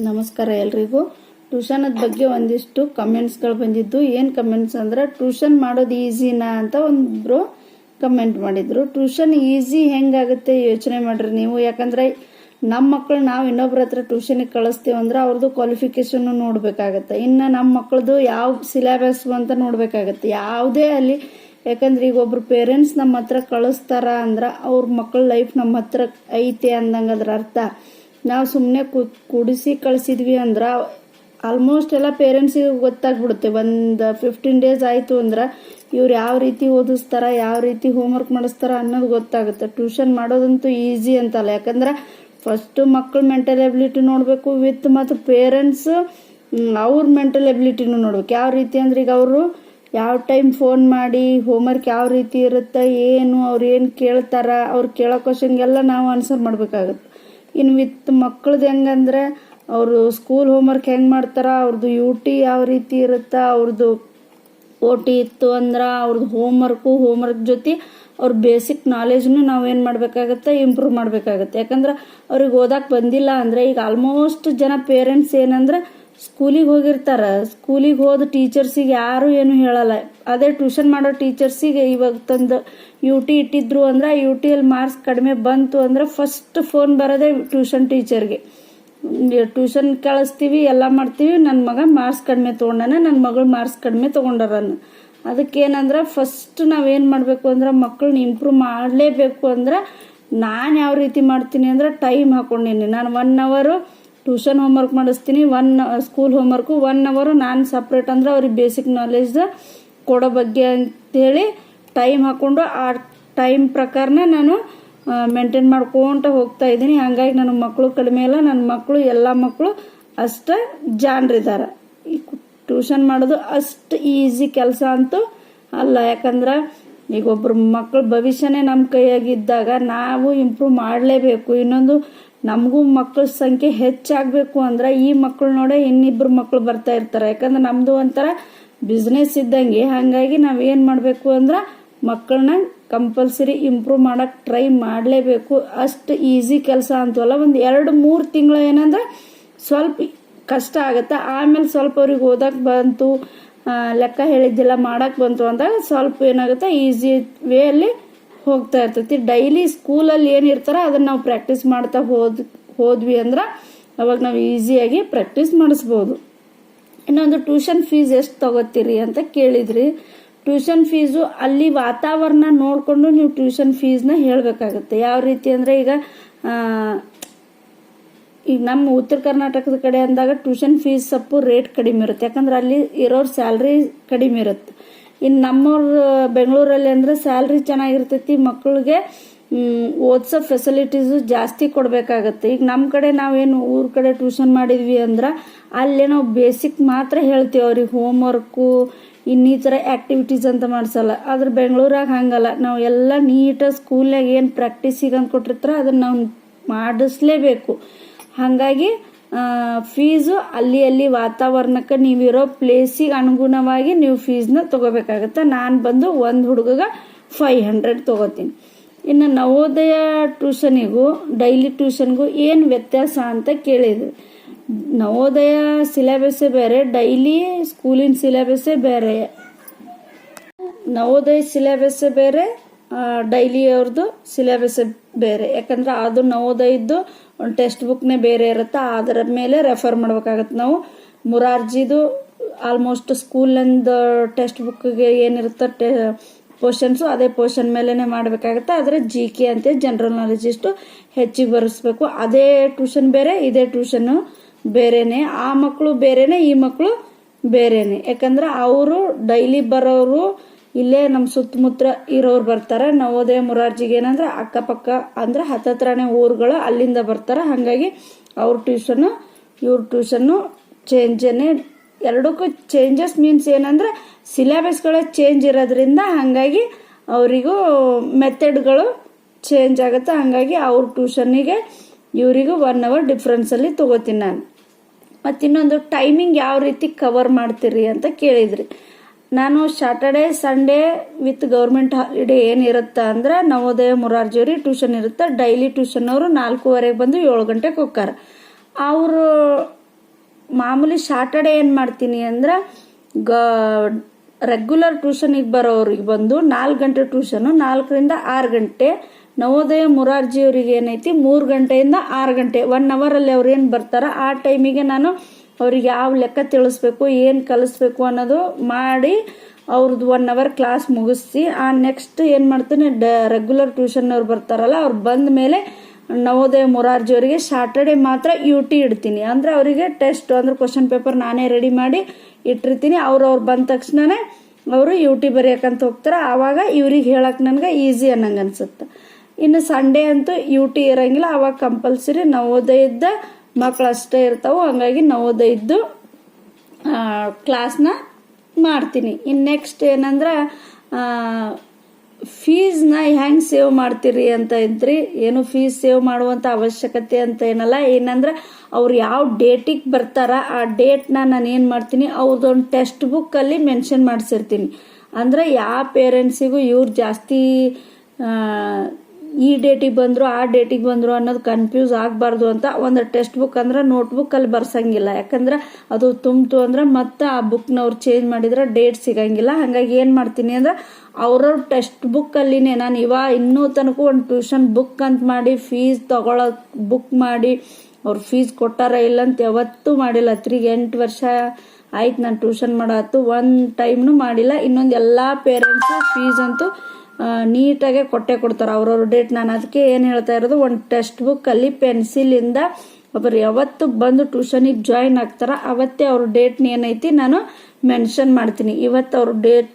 ನಮಸ್ಕಾರ ಎಲ್ರಿಗೂ. ಟ್ಯೂಷನದ ಬಗ್ಗೆ ಒಂದಿಷ್ಟು ಕಮೆಂಟ್ಸ್ಗಳು ಬಂದಿದ್ದು. ಏನು ಕಮೆಂಟ್ಸ್ ಅಂದ್ರೆ, ಟ್ಯೂಷನ್ ಮಾಡೋದು ಈಸಿನಾ ಅಂತ ಒಬ್ಬರು ಕಮೆಂಟ್ ಮಾಡಿದ್ರು. ಟ್ಯೂಷನ್ ಈಸಿ ಹೆಂಗಾಗುತ್ತೆ ಯೋಚನೆ ಮಾಡಿರಿ ನೀವು. ಯಾಕಂದ್ರೆ ನಮ್ಮ ಮಕ್ಕಳು ನಾವು ಇನ್ನೊಬ್ರ ಹತ್ರ ಟ್ಯೂಷನಿಗೆ ಕಳಿಸ್ತೀವಿ ಅಂದ್ರೆ ಅವ್ರದ್ದು ಕ್ವಾಲಿಫಿಕೇಷನ್ನು ನೋಡಬೇಕಾಗತ್ತೆ. ಇನ್ನು ನಮ್ಮ ಮಕ್ಕಳದು ಯಾವ ಸಿಲೆಬಸ್ ಅಂತ ನೋಡಬೇಕಾಗತ್ತೆ. ಯಾವುದೇ ಅಲ್ಲಿ. ಯಾಕಂದ್ರೆ ಈಗ ಒಬ್ರು ಪೇರೆಂಟ್ಸ್ ನಮ್ಮ ಹತ್ರ ಕಳಿಸ್ತಾರ ಅಂದ್ರೆ ಅವ್ರ ಮಕ್ಕಳ ಲೈಫ್ ನಮ್ಮ ಹತ್ರ ಐತೆ ಅಂದಂಗೆ ಅದ್ರ ಅರ್ಥ. ನಾವು ಸುಮ್ಮನೆ ಕುಡಿಸಿ ಕಳಿಸಿದ್ವಿ ಅಂದ್ರೆ ಆಲ್ಮೋಸ್ಟ್ ಎಲ್ಲ ಪೇರೆಂಟ್ಸಿಗೆ ಗೊತ್ತಾಗ್ಬಿಡುತ್ತೆ. ಒಂದು ಫಿಫ್ಟೀನ್ ಡೇಸ್ ಆಯಿತು ಅಂದ್ರೆ ಇವ್ರು ಯಾವ ರೀತಿ ಓದಿಸ್ತಾರ, ಯಾವ ರೀತಿ ಹೋಮ್ವರ್ಕ್ ಮಾಡಿಸ್ತಾರ ಅನ್ನೋದು ಗೊತ್ತಾಗುತ್ತೆ. ಟ್ಯೂಷನ್ ಮಾಡೋದಂತೂ ಈಸಿ ಅಂತಲ್ಲ. ಯಾಕಂದ್ರೆ ಫಸ್ಟು ಮಕ್ಕಳ ಮೆಂಟಲ್ ಎಬಿಲಿಟಿ ನೋಡಬೇಕು ವಿತ್ ಮತ್ತು ಪೇರೆಂಟ್ಸ್ ಅವ್ರ ಮೆಂಟಲ್ ಎಬಿಲಿಟಿನೂ ನೋಡ್ಬೇಕು. ಯಾವ ರೀತಿ ಅಂದ್ರೆ ಈಗ ಅವರು ಯಾವ ಟೈಮ್ ಫೋನ್ ಮಾಡಿ ಹೋಮ್ವರ್ಕ್ ಯಾವ ರೀತಿ ಇರುತ್ತೆ, ಏನು, ಅವ್ರು ಏನು ಕೇಳ್ತಾರ, ಅವ್ರು ಕೇಳೋ ಕ್ವಶನ್ಗೆಲ್ಲ ನಾವು ಆನ್ಸರ್ ಮಾಡಬೇಕಾಗುತ್ತೆ. ಇನ್ನು ವಿತ್ ಮಕ್ಳದ್ದು ಹೆಂಗಂದ್ರೆ ಅವರು ಸ್ಕೂಲ್ ಹೋಮ್ವರ್ಕ್ ಹೆಂಗೆ ಮಾಡ್ತಾರೆ ಅವ್ರದ್ದು ಯು ಟಿ ಯಾವ ರೀತಿ ಇರುತ್ತೆ ಅವ್ರದ್ದು ಓಟಿ ಇತ್ತು ಅಂದ್ರೆ ಅವ್ರದ್ದು ಹೋಮ್ವರ್ಕು ಹೋಮ್ವರ್ಕ್ ಜೊತೆ ಅವ್ರ ಬೇಸಿಕ್ ನಾಲೆಜ್ನು ನಾವೇನು ಮಾಡಬೇಕಾಗತ್ತೆ ಇಂಪ್ರೂವ್ ಮಾಡಬೇಕಾಗತ್ತೆ. ಯಾಕಂದ್ರೆ ಅವ್ರಿಗೆ ಓದಕ್ಕೆ ಬಂದಿಲ್ಲ ಅಂದರೆ ಈಗ ಆಲ್ಮೋಸ್ಟ್ ಜನ ಪೇರೆಂಟ್ಸ್ ಏನಂದ್ರೆ ಸ್ಕೂಲಿಗೆ ಹೋಗಿರ್ತಾರ. ಸ್ಕೂಲಿಗೆ ಹೋದ ಟೀಚರ್ಸಿಗೆ ಯಾರು ಏನು ಹೇಳಲ್ಲ. ಅದೇ ಟ್ಯೂಷನ್ ಮಾಡೋ ಟೀಚರ್ಸಿಗೆ ಇವಾಗ ತಂದು ಯು ಟಿ ಇಟ್ಟಿದ್ರು ಅಂದ್ರೆ ಯು ಟಿಯಲ್ಲಿ ಮಾರ್ಕ್ಸ್ ಕಡಿಮೆ ಬಂತು ಅಂದ್ರೆ ಫಸ್ಟ್ ಫೋನ್ ಬರೋದೇ ಟ್ಯೂಷನ್ ಟೀಚರ್ಗೆ. ಟ್ಯೂಷನ್ ಕಳಿಸ್ತೀವಿ, ಎಲ್ಲ ಮಾಡ್ತೀವಿ ನನ್ನ ಮಗ ಮಾರ್ಕ್ಸ್ ಕಡಿಮೆ ತೊಗೊಂಡಾನ ನನ್ನ ಮಗಳು ಮಾರ್ಕ್ಸ್ ಕಡಿಮೆ ತೊಗೊಂಡಾರನ್ನು ಅದಕ್ಕೇನಂದ್ರೆ ಫಸ್ಟ್ ನಾವೇನು ಮಾಡಬೇಕು ಅಂದ್ರೆ ಮಕ್ಕಳನ್ನ ಇಂಪ್ರೂವ್ ಮಾಡಲೇಬೇಕು ಅಂದ್ರೆ ನಾನು ಯಾವ ರೀತಿ ಮಾಡ್ತೀನಿ ಅಂದ್ರೆ ಟೈಮ್ ಹಾಕೊಂಡೀನಿ. ನಾನು ಒನ್ ಅವರು ಟ್ಯೂಷನ್ ಹೋಮ್ವರ್ಕ್ ಮಾಡಿಸ್ತೀನಿ. ಒನ್ ಸ್ಕೂಲ್ ಹೋಮ್ವರ್ಕು ಒನ್ ಅವರು ನಾನು ಸಪ್ರೇಟ್ ಅಂದ್ರೆ ಅವ್ರಿಗೆ ಬೇಸಿಕ್ ನಾಲೆಜ್ ಕೊಡೋ ಬಗ್ಗೆ ಅಂತೇಳಿ ಟೈಮ್ ಹಾಕ್ಕೊಂಡು ಆ ಟೈಮ್ ಪ್ರಕಾರನೇ ನಾನು ಮೇಂಟೈನ್ ಮಾಡ್ಕೊತ ಹೋಗ್ತಾ ಇದ್ದೀನಿ. ಹಾಗಾಗಿ ನನ್ನ ಮಕ್ಕಳು ಕಡಿಮೆ ಇಲ್ಲ ನನ್ನ ಮಕ್ಕಳು ಎಲ್ಲ ಮಕ್ಕಳು ಅಷ್ಟು ಜಾಣರಿದ್ದಾರೆ ಈ ಟ್ಯೂಷನ್ ಮಾಡೋದು ಅಷ್ಟು ಈಸಿ ಕೆಲಸ ಅಂತೂ ಅಲ್ಲ. ಯಾಕಂದ್ರೆ ಈಗ ಒಬ್ಬರು ಮಕ್ಕಳು ಭವಿಷ್ಯನೇ ನಮ್ಮ ಕೈಯಾಗಿದ್ದಾಗ ನಾವು ಇಂಪ್ರೂವ್ ಮಾಡಲೇಬೇಕು. ಇನ್ನೊಂದು ನಮಗೂ ಮಕ್ಕಳ ಸಂಖ್ಯೆ ಹೆಚ್ಚಾಗಬೇಕು ಅಂದ್ರೆ ಈ ಮಕ್ಕಳು ನೋಡೇ ಇನ್ನಿಬ್ರು ಮಕ್ಕಳು ಬರ್ತಾ ಇರ್ತಾರೆ. ಯಾಕಂದ್ರೆ ನಮ್ಮದು ಒಂಥರ ಬಿಸ್ನೆಸ್ ಇದ್ದಂಗೆ. ಹಾಗಾಗಿ ನಾವು ಏನು ಮಾಡಬೇಕು ಅಂದ್ರೆ ಮಕ್ಕಳನ್ನ ಕಂಪಲ್ಸರಿ ಇಂಪ್ರೂವ್ ಮಾಡೋಕೆ ಟ್ರೈ ಮಾಡಲೇಬೇಕು. ಅಷ್ಟು ಈಸಿ ಕೆಲಸ ಅಂತವಲ್ಲ. ಒಂದು ಎರಡು, ಮೂರು ತಿಂಗಳು ಏನಂದ್ರೆ ಸ್ವಲ್ಪ ಕಷ್ಟ ಆಗುತ್ತೆ. ಆಮೇಲೆ ಸ್ವಲ್ಪ ಅವ್ರಿಗೆ ಓದಕ್ಕೆ ಬಂತು ಲೆಕ್ಕ ಹೇಳಿದ್ದಿಲ್ಲ ಮಾಡಕ್ಕೆ ಬಂತು ಅಂದಾಗ ಸ್ವಲ್ಪ ಏನಾಗುತ್ತೆ ಈಸಿ ವೇಯಲ್ಲಿ ಹೋಗ್ತಾ ಇರ್ತೈತಿ. ಡೈಲಿ ಸ್ಕೂಲಲ್ಲಿ ಏನಿರ್ತಾರ ಅದನ್ನು ನಾವು ಪ್ರಾಕ್ಟೀಸ್ ಮಾಡ್ತಾ ಹೋದ್, ಹೋದ್ವಿ ಅಂದ್ರೆ ಅವಾಗ ನಾವು ಈಸಿಯಾಗಿ ಪ್ರಾಕ್ಟೀಸ್ ಮಾಡಿಸ್ಬೋದು. ಇನ್ನೊಂದು ಟ್ಯೂಷನ್ ಫೀಸ್ ಎಷ್ಟು ತಗೋತೀರಿ ಅಂತ ಕೇಳಿದ್ರಿ. ಟ್ಯೂಷನ್ ಫೀಸು ಅಲ್ಲಿ ವಾತಾವರಣ ನೋಡಿಕೊಂಡು ನೀವು ಟ್ಯೂಷನ್ ಫೀಸ್ನ ಹೇಳಬೇಕಾಗುತ್ತೆ. ಯಾವ ರೀತಿ ಅಂದರೆ ಈಗ ಈಗ ನಮ್ಮ ಉತ್ತರ ಕರ್ನಾಟಕದ ಕಡೆ ಅಂದಾಗ ಟ್ಯೂಷನ್ ಫೀಸ್ ಸ್ವಲ್ಪ ರೇಟ್ ಕಡಿಮೆ ಇರುತ್ತೆ. ಯಾಕಂದ್ರೆ ಅಲ್ಲಿ ಇರೋರ್ ಸ್ಯಾಲ್ರಿ ಕಡಿಮೆ ಇರುತ್ತೆ. ಇನ್ನು ನಮ್ಮವ್ರ ಬೆಂಗಳೂರಲ್ಲಿ ಅಂದರೆ ಸ್ಯಾಲ್ರಿ ಚೆನ್ನಾಗಿರ್ತೈತಿ ಮಕ್ಕಳಿಗೆ ಓದಿಸೋ ಫೆಸಿಲಿಟೀಸು ಜಾಸ್ತಿ ಕೊಡಬೇಕಾಗತ್ತೆ. ಈಗ ನಮ್ಮ ಕಡೆ ನಾವೇನು ಊರ ಕಡೆ ಟ್ಯೂಷನ್ ಮಾಡಿದ್ವಿ ಅಂದ್ರೆ ಅಲ್ಲೇ ನಾವು ಬೇಸಿಕ್ ಮಾತ್ರ ಹೇಳ್ತೀವಿ ಅವ್ರಿಗೆ ಹೋಮ್ ವರ್ಕು ಇನ್ನಿತರ ಆ್ಯಕ್ಟಿವಿಟೀಸ್ ಅಂತ ಮಾಡಿಸಲ್ಲ. ಆದ್ರೆ ಬೆಂಗಳೂರಾಗ ಹಂಗಲ್ಲ. ನಾವು ಎಲ್ಲ ನೀಟಾಗಿ ಸ್ಕೂಲ್ನಾಗ ಏನು ಪ್ರಾಕ್ಟೀಸಿಗೆ ಅಂತ ಅದನ್ನು ನಾವು ಮಾಡಿಸ್ಲೇಬೇಕು. ಹಾಗಾಗಿ ಫೀಸು ಅಲ್ಲಿ ಅಲ್ಲಿ ವಾತಾವರಣಕ್ಕೆ ನೀವಿರೋ ಪ್ಲೇಸಿಗೆ ಅನುಗುಣವಾಗಿ ನೀವು ಫೀಸ್ನ ತಗೋಬೇಕಾಗತ್ತೆ. ನಾನು ಬಂದು ಒಂದು ಹುಡುಗಗೆ ಫೈವ್ ಹಂಡ್ರೆಡ್ ತೊಗೋತೀನಿ. ಇನ್ನು ನವೋದಯ ಟ್ಯೂಷನಿಗೂ ಡೈಲಿ ಟ್ಯೂಷನ್ಗೂ ಏನು ವ್ಯತ್ಯಾಸ ಅಂತ ಕೇಳಿದ್ರು ನವೋದಯ ಸಿಲೆಬಸ್ಸೇ ಬೇರೆ ಡೈಲಿ ಸ್ಕೂಲಿನ ಸಿಲೆಬಸ್ಸೇ ಬೇರೆ. ನವೋದಯ ಸಿಲೆಬಸ್ಸೇ ಬೇರೆ ಡೈಲಿ ಅವ್ರದ್ದು ಸಿಲೆಬಸ್ ಬೇರೆ. ಯಾಕಂದ್ರೆ ಅದು ನವೋದಯದ್ದು ಒಂದು ಟೆಕ್ಸ್ಟ್ ಬುಕ್ನೇ ಬೇರೆ ಇರುತ್ತೆ, ಅದರ ಮೇಲೆ ರೆಫರ್ ಮಾಡ್ಬೇಕಾಗತ್ತೆ ನಾವು. ಮುರಾರ್ಜಿದು ಆಲ್ಮೋಸ್ಟ್ ಸ್ಕೂಲ್ ಅಂದ ಟೆಕ್ಸ್ಟ್ ಬುಕ್ಗೆ ಏನಿರುತ್ತೆ ಟೆ ಪೋರ್ಷನ್ಸು ಅದೇ ಪೋರ್ಷನ್ ಮೇಲೇ ಮಾಡಬೇಕಾಗತ್ತೆ. ಆದರೆ ಜಿ ಕೆ ಅಂತ ಜನರಲ್ ನಾಲೆಜ್ ಇಷ್ಟು ಹೆಚ್ಚಿಗೆ ಬರೆಸ್ಬೇಕು. ಅದೇ ಟ್ಯೂಷನ್ ಬೇರೆ, ಇದೇ ಟ್ಯೂಷನ್ನು ಬೇರೆನೆ. ಆ ಮಕ್ಕಳು ಬೇರೆನೆ, ಈ ಮಕ್ಕಳು ಬೇರೆನೆ. ಯಾಕಂದ್ರೆ ಅವರು ಡೈಲಿ ಬರೋರು ಇಲ್ಲೇ ನಮ್ಮ ಸುತ್ತಮುತ್ತ ಇರೋರು ಬರ್ತಾರೆ. ನವೋದಯ ಮುರಾರ್ಜಿಗೆ ಏನಂದ್ರೆ ಅಕ್ಕಪಕ್ಕ ಅಂದ್ರೆ ಹತ್ತತ್ರನೇ ಊರುಗಳು ಅಲ್ಲಿಂದ ಬರ್ತಾರೆ. ಹಾಗಾಗಿ ಅವ್ರ ಟ್ಯೂಷನ್ನು ಇವ್ರ ಟ್ಯೂಷನ್ನು ಚೇಂಜನೇ ಎರಡಕ್ಕೂ ಚೇಂಜಸ್ ಮೀನ್ಸ್ ಏನಂದ್ರೆ ಸಿಲೆಬಸ್ಗಳೇ ಚೇಂಜ್ ಇರೋದ್ರಿಂದ ಹಾಗಾಗಿ ಅವರಿಗೂ ಮೆಥಡ್ಗಳು ಚೇಂಜ್ ಆಗುತ್ತೆ. ಹಾಗಾಗಿ ಅವ್ರ ಟ್ಯೂಷನ್ನಿಗೆ ಇವರಿಗೂ ಒನ್ ಅವರ್ ಡಿಫ್ರೆನ್ಸಲ್ಲಿ ತೊಗೋತೀನಿ ನಾನು. ಮತ್ತು ಇನ್ನೊಂದು ಟೈಮಿಂಗ್ ಯಾವ ರೀತಿ ಕವರ್ ಮಾಡ್ತೀರಿ ಅಂತ ಕೇಳಿದ್ರಿ. ನಾನು Saturday Sunday with government holiday ಏನಿರುತ್ತೆ ಅಂದ್ರೆ ನವೋದಯ ಮುರಾರ್ಜಿಯವ್ರಿ ಟ್ಯೂಷನ್ ಇರುತ್ತೆ. ಡೈಲಿ ಟ್ಯೂಷನ್ ಅವರು ನಾಲ್ಕೂವರೆಗೆ ಬಂದು ಏಳು ಗಂಟೆಗೆ ಹೋಗ್ತಾರೆ. ಅವರು ಮಾಮೂಲಿ ಸಾಟರ್ಡೆ ಏನು ಮಾಡ್ತೀನಿ ಅಂದ್ರೆ ಗ ರೆಗ್ಯುಲರ್ ಟ್ಯೂಷನಿಗೆ ಬರೋರಿಗೆ ಬಂದು ನಾಲ್ಕು ಗಂಟೆ ಟ್ಯೂಷನು ನಾಲ್ಕರಿಂದ ಆರು ಗಂಟೆ ನವೋದಯ ಮುರಾರ್ಜಿಯವ್ರಿಗೆ ಏನೈತಿ ಮೂರು ಗಂಟೆಯಿಂದ ಆರು ಗಂಟೆ ಒನ್ ಅವರಲ್ಲಿ ಅವ್ರು ಏನು ಬರ್ತಾರ ಆ ಟೈಮಿಗೆ ನಾನು ಅವ್ರಿಗೆ ಯಾವ ಲೆಕ್ಕ ತಿಳಿಸ್ಬೇಕು, ಏನು ಕಲಿಸ್ಬೇಕು ಅನ್ನೋದು ಮಾಡಿ ಅವ್ರದ್ದು ಒನ್ ಅವರ್ ಕ್ಲಾಸ್ ಮುಗಿಸಿ ಆ ನೆಕ್ಸ್ಟ್ ಏನು ಮಾಡ್ತೀನಿ, ಡ ರೆಗ್ಯುಲರ್ ಟ್ಯೂಷನ್ನವ್ರು ಬರ್ತಾರಲ್ಲ, ಅವ್ರು ಬಂದ ಮೇಲೆ ನವೋದಯ ಮೊರಾರ್ಜಿ ಅವರಿಗೆ ಸಾಟರ್ಡೆ ಮಾತ್ರ ಯು ಟಿ ಇಡ್ತೀನಿ. ಅಂದರೆ ಅವರಿಗೆ ಟೆಸ್ಟ್ ಅಂದ್ರೆ ಕ್ವಶನ್ ಪೇಪರ್ ನಾನೇ ರೆಡಿ ಮಾಡಿ ಇಟ್ಟಿರ್ತೀನಿ. ಅವ್ರು ಅವ್ರು ಬಂದ ತಕ್ಷಣನೇ ಅವರು ಯು ಟಿ ಬರೆಯೋಕ್ಕಂತ ಹೋಗ್ತಾರೆ. ಆವಾಗ ಇವ್ರಿಗೆ ಹೇಳಕ್ಕೆ ನನಗೆ ಈಸಿ ಅನ್ನಂಗೆ ಅನ್ಸುತ್ತೆ. ಇನ್ನು ಸಂಡೇ ಅಂತೂ ಯು ಟಿ ಇರಂಗಿಲ್ಲ. ಆವಾಗ ಕಂಪಲ್ಸರಿ ನವೋದಯದ ಮಕ್ಳು ಅಷ್ಟೇ ಇರ್ತಾವೆ, ಹಂಗಾಗಿ ನವೋದಯದ್ದು ಕ್ಲಾಸ್ನ ಮಾಡ್ತೀನಿ. ಇನ್ನು ನೆಕ್ಸ್ಟ್ ಏನಂದ್ರೆ ಫೀಸ್ನ ಹೆಂಗೆ ಸೇವ್ ಮಾಡ್ತೀರಿ ಅಂತ ಇದ್ರಿ ಏನು ಫೀಸ್ ಸೇವ್ ಮಾಡುವಂಥ ಅವಶ್ಯಕತೆ ಅಂತ ಏನಲ್ಲ, ಏನಂದ್ರೆ ಅವ್ರು ಯಾವ ಡೇಟಿಗೆ ಬರ್ತಾರ, ಆ ಡೇಟ್ನ ನಾನು ಏನು ಮಾಡ್ತೀನಿ ಅವ್ರದ್ದೊಂದು ಟೆಕ್ಸ್ಟ್ ಬುಕ್ಕಲ್ಲಿ ಮೆನ್ಷನ್ ಮಾಡಿಸಿರ್ತೀನಿ. ಅಂದರೆ ಯಾವ ಪೇರೆಂಟ್ಸಿಗೂ ಇವ್ರು ಜಾಸ್ತಿ ಈ ಡೇಟಿಗೆ ಬಂದರು, ಆ ಡೇಟಿಗೆ ಬಂದರು ಅನ್ನೋದು ಕನ್ಫ್ಯೂಸ್ ಆಗಬಾರ್ದು ಅಂತ ಒಂದು ಟೆಕ್ಸ್ಟ್ ಬುಕ್ ಅಂದ್ರೆ ನೋಟ್ಬುಕ್ಕಲ್ಲಿ ಬರ್ಸಂಗಿಲ್ಲ. ಯಾಕಂದ್ರೆ ಅದು ತುಂಬಿತು ಅಂದ್ರೆ ಮತ್ತೆ ಆ ಬುಕ್ನವ್ರು ಚೇಂಜ್ ಮಾಡಿದ್ರೆ ಡೇಟ್ ಸಿಗಂಗಿಲ್ಲ. ಹಾಗಾಗಿ ಏನು ಮಾಡ್ತೀನಿ ಅಂದ್ರೆ ಅವ್ರವ್ರ ಟೆಕ್ಸ್ಟ್ ಬುಕ್ಕಲ್ಲಿನೇ ನಾನು ಇವಾಗ ಇನ್ನೂ ತನಕ ಒಂದು ಟ್ಯೂಷನ್ ಬುಕ್ ಅಂತ ಮಾಡಿ ಫೀಸ್ ತಗೊಳ್ಳೋ ಬುಕ್ ಮಾಡಿ ಅವ್ರು ಫೀಸ್ ಕೊಟ್ಟಾರ ಇಲ್ಲ ಅಂತ ಯಾವತ್ತೂ ಮಾಡಿಲ್ಲ. ತಿರ್ಗಿ ಎಂಟು ವರ್ಷ ಆಯ್ತು ನಾನು ಟ್ಯೂಷನ್ ಮಾಡೋ ಒಂದು ಟೈಮ್ನು ಮಾಡಿಲ್ಲ. ಇನ್ನೊಂದು ಎಲ್ಲ ಪೇರೆಂಟ್ಸು ಫೀಸ್ ಅಂತೂ ನೀಟಾಗೆ ಕೊಟ್ಟೆ ಕೊಡ್ತಾರೆ. ಅವ್ರವ್ರ ಡೇಟ್ ನಾನು ಅದಕ್ಕೆ ಏನು ಹೇಳ್ತಾ ಇರೋದು, ಒಂದು ಟೆಕ್ಸ್ಟ್ ಬುಕ್ಕಲ್ಲಿ ಪೆನ್ಸಿಲಿಂದ ಒಬ್ಬರು ಯಾವತ್ತು ಬಂದು ಟ್ಯೂಷನಿಗೆ ಜಾಯಿನ್ ಆಗ್ತಾರ, ಅವತ್ತೇ ಅವ್ರ ಡೇಟ್ನ ಏನೈತಿ ನಾನು ಮೆನ್ಷನ್ ಮಾಡ್ತೀನಿ. ಇವತ್ತು ಅವ್ರ ಡೇಟ್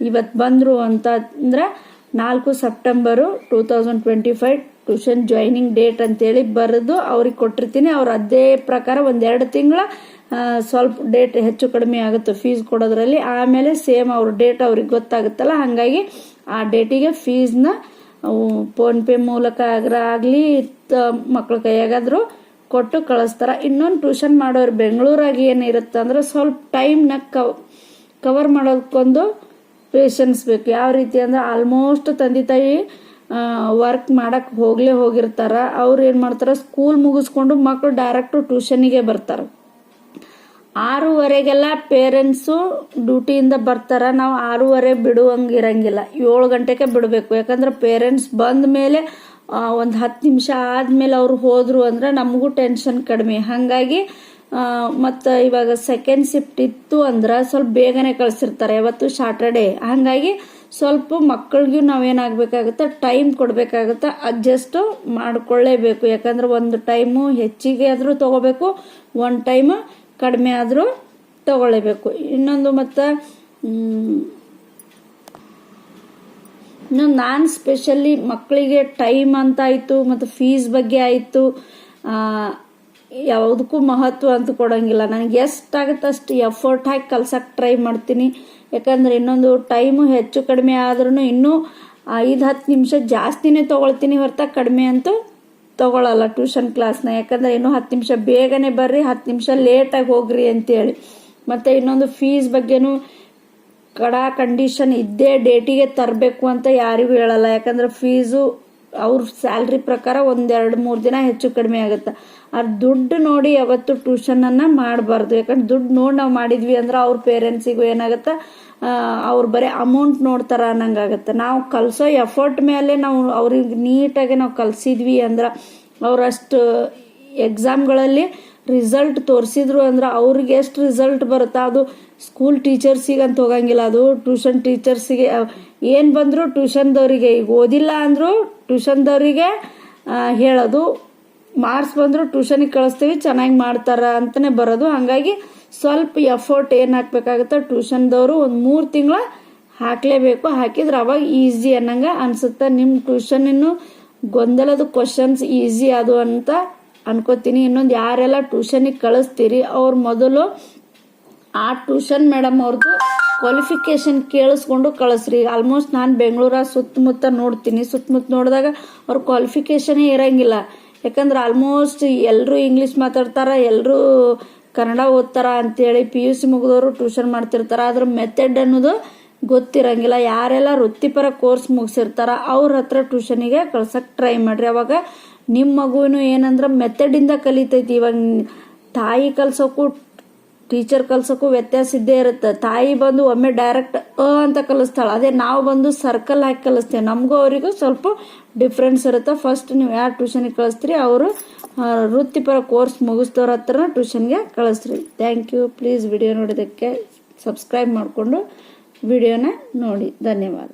ಇವತ್ತು ಬಂದರು ಅಂತ ಅಂದ್ರೆ ನಾಲ್ಕು September two thousand twenty five tuition joining date ಅಂತೇಳಿ ಬರೆದು ಅವ್ರಿಗೆ ಕೊಟ್ಟಿರ್ತೀನಿ. ಅವ್ರು ಅದೇ ಪ್ರಕಾರ ಒಂದೆರಡು ತಿಂಗಳು ಸ್ವಲ್ಪ ಡೇಟ್ ಹೆಚ್ಚು ಕಡಿಮೆ ಆಗುತ್ತೆ ಫೀಸ್ ಕೊಡೋದ್ರಲ್ಲಿ. ಆಮೇಲೆ ಸೇಮ್ ಅವ್ರ ಡೇಟ್ ಅವ್ರಿಗೆ ಗೊತ್ತಾಗುತ್ತಲ್ಲ, ಹಾಗಾಗಿ ಆ ಡೇಟಿಗೆ ಫೀಸ್ನ ಫೋನ್ಪೇ ಮೂಲಕ ಆಗ್ರ ಆಗಲಿ ಮಕ್ಳ ಕೈಯಾಗಾದರೂ ಕೊಟ್ಟು ಕಳಿಸ್ತಾರ. ಇನ್ನೊಂದು ಟ್ಯೂಷನ್ ಮಾಡೋರು ಬೆಂಗಳೂರಾಗಿ ಏನಿರುತ್ತೆ ಅಂದ್ರೆ ಸ್ವಲ್ಪ ಟೈಮ್ನ ಕವ್ ಕವರ್ ಮಾಡೋದಕ್ಕೊಂದು ಪೇಷನ್ಸ್ ಬೇಕು. ಯಾವ ರೀತಿ ಅಂದ್ರೆ ಆಲ್ಮೋಸ್ಟ್ ತಂದೆ ತಾಯಿ ವರ್ಕ್ ಮಾಡಕ್ಕೆ ಹೋಗಲೇ ಹೋಗಿರ್ತಾರೆ. ಅವ್ರು ಏನು ಮಾಡ್ತಾರೆ ಸ್ಕೂಲ್ ಮುಗಿಸ್ಕೊಂಡು ಮಕ್ಕಳು ಡೈರೆಕ್ಟು ಟ್ಯೂಷನಿಗೆ ಬರ್ತಾರೆ. ಆರೂವರೆಗೆಲ್ಲ ಪೇರೆಂಟ್ಸು ಡ್ಯೂಟಿಯಿಂದ ಬರ್ತಾರೆ. ನಾವು ಆರೂವರೆ ಬಿಡುವಂಗೆ ಇರಂಗಿಲ್ಲ ಏಳು ಗಂಟೆಗೆ ಬಿಡಬೇಕು. ಯಾಕಂದ್ರೆ ಪೇರೆಂಟ್ಸ್ ಬಂದ ಮೇಲೆ ಒಂದು ಹತ್ತು ನಿಮಿಷ ಆದಮೇಲೆ ಅವರು ಹೋದರು ಅಂದ್ರೆ ನಮಗೂ ಟೆನ್ಷನ್ ಕಡಿಮೆ. ಹಾಗಾಗಿ ಮತ್ತು ಇವಾಗ ಸೆಕೆಂಡ್ ಶಿಫ್ಟ್ ಇತ್ತು ಅಂದ್ರೆ ಸ್ವಲ್ಪ ಬೇಗನೆ ಕಳಿಸಿರ್ತಾರೆ. ಯಾವತ್ತು ಸ್ಯಾಟರ್ಡೇ ಹಾಗಾಗಿ ಸ್ವಲ್ಪ ಮಕ್ಕಳಿಗೂ ನಾವೇನಾಗಬೇಕಾಗುತ್ತೆ ಟೈಮ್ ಕೊಡಬೇಕಾಗುತ್ತೆ ಅಡ್ಜಸ್ಟು ಮಾಡಿಕೊಳ್ಳೇಬೇಕು. ಯಾಕಂದ್ರೆ ಒಂದು ಟೈಮು ಹೆಚ್ಚಿಗೆ ಆದರೂ ತೊಗೋಬೇಕು ಒಂದು ಟೈಮು ಕಡಿಮೆ ಆದರೂ ತಗೊಳ್ಳೇಬೇಕು. ಇನ್ನೊಂದು ಮತ್ತು ಇನ್ನೊಂದು ನಾನು ಸ್ಪೆಷಲಿ ಮಕ್ಕಳಿಗೆ ಟೈಮ್ ಅಂತ ಆಯಿತು, ಮತ್ತು ಫೀಸ್ ಬಗ್ಗೆ ಆಯಿತು ಯಾವುದಕ್ಕೂ ಮಹತ್ವ ಅಂತ ಕೊಡೋಂಗಿಲ್ಲ. ನನಗೆ ಎಷ್ಟಾಗುತ್ತೆ ಅಷ್ಟು ಎಫರ್ಟ್ ಹಾಕಿ ಕಲ್ಸಕ್ಕೆ ಟ್ರೈ ಮಾಡ್ತೀನಿ. ಯಾಕಂದರೆ ಇನ್ನೊಂದು ಟೈಮು ಹೆಚ್ಚು ಕಡಿಮೆ ಆದ್ರೂ ಇನ್ನೂ ಐದು ಹತ್ತು ನಿಮಿಷ ಜಾಸ್ತಿನೇ ತೊಗೊಳ್ತೀನಿ ಹೊರತ ಕಡಿಮೆ ಅಂತೂ ತಗೊಳ್ಳಲ್ಲ ಟ್ಯೂಷನ್ ಕ್ಲಾಸ್ನ ಯಾಕಂದ್ರೆ ಇನ್ನೂ ಹತ್ತು ನಿಮಿಷ ಬೇಗನೆ ಬರ್ರಿ, ಹತ್ತು ನಿಮಿಷ ಲೇಟಾಗಿ ಹೋಗ್ರಿ ಅಂತೇಳಿ. ಮತ್ತು ಇನ್ನೊಂದು ಫೀಸ್ ಬಗ್ಗೆನೂ ಕಡಾ ಕಂಡೀಷನ್ ಇದ್ದೇ ಡೇಟಿಗೆ ತರಬೇಕು ಅಂತ ಯಾರಿಗೂ ಹೇಳಲ್ಲ. ಯಾಕಂದ್ರೆ ಫೀಸು ಅವ್ರ ಸ್ಯಾಲ್ರಿ ಪ್ರಕಾರ ಒಂದೆರಡು ಮೂರು ದಿನ ಹೆಚ್ಚು ಕಡಿಮೆ ಆಗುತ್ತೆ. ಆ ದುಡ್ಡು ನೋಡಿ ಯಾವತ್ತು ಟ್ಯೂಷನನ್ನು ಮಾಡಬಾರ್ದು. ಯಾಕಂದ್ರೆ ದುಡ್ಡು ನೋಡಿ ನಾವು ಮಾಡಿದ್ವಿ ಅಂದ್ರೆ ಅವ್ರ ಪೇರೆಂಟ್ಸಿಗೂ ಏನಾಗುತ್ತೆ ಅವ್ರು ಬರೀ ಅಮೌಂಟ್ ನೋಡ್ತಾರ ಅನ್ನಂಗಾಗತ್ತೆ. ನಾವು ಕಲಿಸೋ ಎಫರ್ಟ್ ಮೇಲೆ ನಾವು ಅವ್ರಿಗೆ ನೀಟಾಗಿ ನಾವು ಕಲಿಸಿದ್ವಿ ಅಂದ್ರೆ ಅವರಷ್ಟು ಎಕ್ಸಾಮ್ಗಳಲ್ಲಿ ರಿಸಲ್ಟ್ ತೋರಿಸಿದ್ರು ಅಂದ್ರೆ ಅವ್ರಿಗೆ ಎಷ್ಟು ರಿಸಲ್ಟ್ ಬರುತ್ತೆ, ಅದು ಸ್ಕೂಲ್ ಟೀಚರ್ಸಿಗೆ ಅಂತ ಹೋಗಂಗಿಲ್ಲ. ಅದು ಟ್ಯೂಷನ್ ಟೀಚರ್ಸಿಗೆ ಏನು ಬಂದರೂ ಟ್ಯೂಷನ್ದವರಿಗೆ ಈಗ ಓದಿಲ್ಲ ಅಂದರೂ ಟ್ಯೂಷನ್ದವರಿಗೆ ಹೇಳೋದು ಮಾರ್ಕ್ಸ್ ಬಂದರೂ ಟ್ಯೂಷನಿಗೆ ಕಳಿಸ್ತೀವಿ, ಚೆನ್ನಾಗಿ ಮಾಡ್ತಾರ ಅಂತಲೇ ಬರೋದು. ಹಾಗಾಗಿ ಸ್ವಲ್ಪ ಎಫರ್ಟ್ ಏನು ಹಾಕ್ಬೇಕಾಗುತ್ತೆ ಟ್ಯೂಷನ್ದವರು ಒಂದು ಮೂರು ತಿಂಗಳ ಹಾಕಲೇಬೇಕು. ಹಾಕಿದ್ರೆ ಅವಾಗ ಈಸಿ ಅನ್ನಂಗೆ ಅನ್ಸುತ್ತೆ. ನಿಮ್ಮ ಟ್ಯೂಷನಿನ್ನು ಗೊಂದಲದ ಕ್ವಶನ್ಸ್ ಈಸಿ ಅದು ಅಂತ ಅನ್ಕೋತೀನಿ. ಇನ್ನೊಂದು ಯಾರೆಲ್ಲ ಟ್ಯೂಷನಿಗೆ ಕಳಿಸ್ತೀರಿ, ಅವ್ರು ಮೊದಲು ಆ ಟ್ಯೂಷನ್ ಮೇಡಮ್ ಅವ್ರದ್ದು ಕ್ವಾಲಿಫಿಕೇಶನ್ ಕೇಳಿಸ್ಕೊಂಡು ಕಳಿಸ್ರಿ. ಆಲ್ಮೋಸ್ಟ್ ನಾನು ಬೆಂಗಳೂರ ಸುತ್ತಮುತ್ತ ನೋಡ್ತೀನಿ. ಸುತ್ತಮುತ್ತ ನೋಡಿದಾಗ ಅವ್ರ ಕ್ವಾಲಿಫಿಕೇಶನೇ ಇರಂಗಿಲ್ಲ. ಯಾಕಂದ್ರೆ ಆಲ್ಮೋಸ್ಟ್ ಎಲ್ಲರೂ ಇಂಗ್ಲೀಷ್ ಮಾತಾಡ್ತಾರ ಎಲ್ಲರೂ ಕನ್ನಡ ಓದ್ತಾರ ಅಂತೇಳಿ ಪಿ ಯು ಸಿ ಮುಗಿದವರು ಟ್ಯೂಷನ್ ಮಾಡ್ತಿರ್ತಾರ. ಅದ್ರ ಮೆಥಡ್ ಅನ್ನೋದು ಗೊತ್ತಿರಂಗಿಲ್ಲ. ಯಾರೆಲ್ಲ ವೃತ್ತಿಪರ ಕೋರ್ಸ್ ಮುಗಿಸಿರ್ತಾರ, ಅವ್ರ ಹತ್ರ ಟ್ಯೂಷನಿಗೆ ಕಳ್ಸಕ್ಕೆ ಟ್ರೈ ಮಾಡ್ರಿ. ಅವಾಗ ನಿಮ್ಮ ಮಗುವಿನ ಏನಂದ್ರೆ ಮೆಥಡಿಂದ ಕಲಿತೈತಿ. ಇವಾಗ ತಾಯಿ ಕಲ್ಸೋಕ್ಕೂ ಟೀಚರ್ ಕಲ್ಸೋಕ್ಕೂ ವ್ಯತ್ಯಾಸ ಇದ್ದೇ ಇರುತ್ತೆ. ತಾಯಿ ಬಂದು ಒಮ್ಮೆ ಡೈರೆಕ್ಟ್ ಅ ಅಂತ ಕಲಿಸ್ತಾಳೆ. ಅದೇ ನಾವು ಬಂದು ಸರ್ಕಲ್ ಹಾಕಿ ಕಲಿಸ್ತೇವೆ. ನಮಗೂ ಅವರಿಗೂ ಸ್ವಲ್ಪ ಡಿಫ್ರೆನ್ಸ್ ಇರುತ್ತೆ. ಫಸ್ಟ್ ನೀವು ಯಾರು ಟ್ಯೂಷನಿಗೆ ಕಳಿಸ್ತೀರಿ, ಅವರು ವೃತ್ತಿಪರ ಕೋರ್ಸ್ ಮುಗಿಸ್ತವ್ರ ಹತ್ರ ಟ್ಯೂಷನ್ಗೆ ಕಳಿಸ್ರಿ. ಥ್ಯಾಂಕ್ ಯು ಪ್ಲೀಸ್ ವಿಡಿಯೋ ನೋಡೋದಕ್ಕೆ ಸಬ್ಸ್ಕ್ರೈಬ್ ಮಾಡಿಕೊಂಡು ವಿಡಿಯೋನ ನೋಡಿ. ಧನ್ಯವಾದ.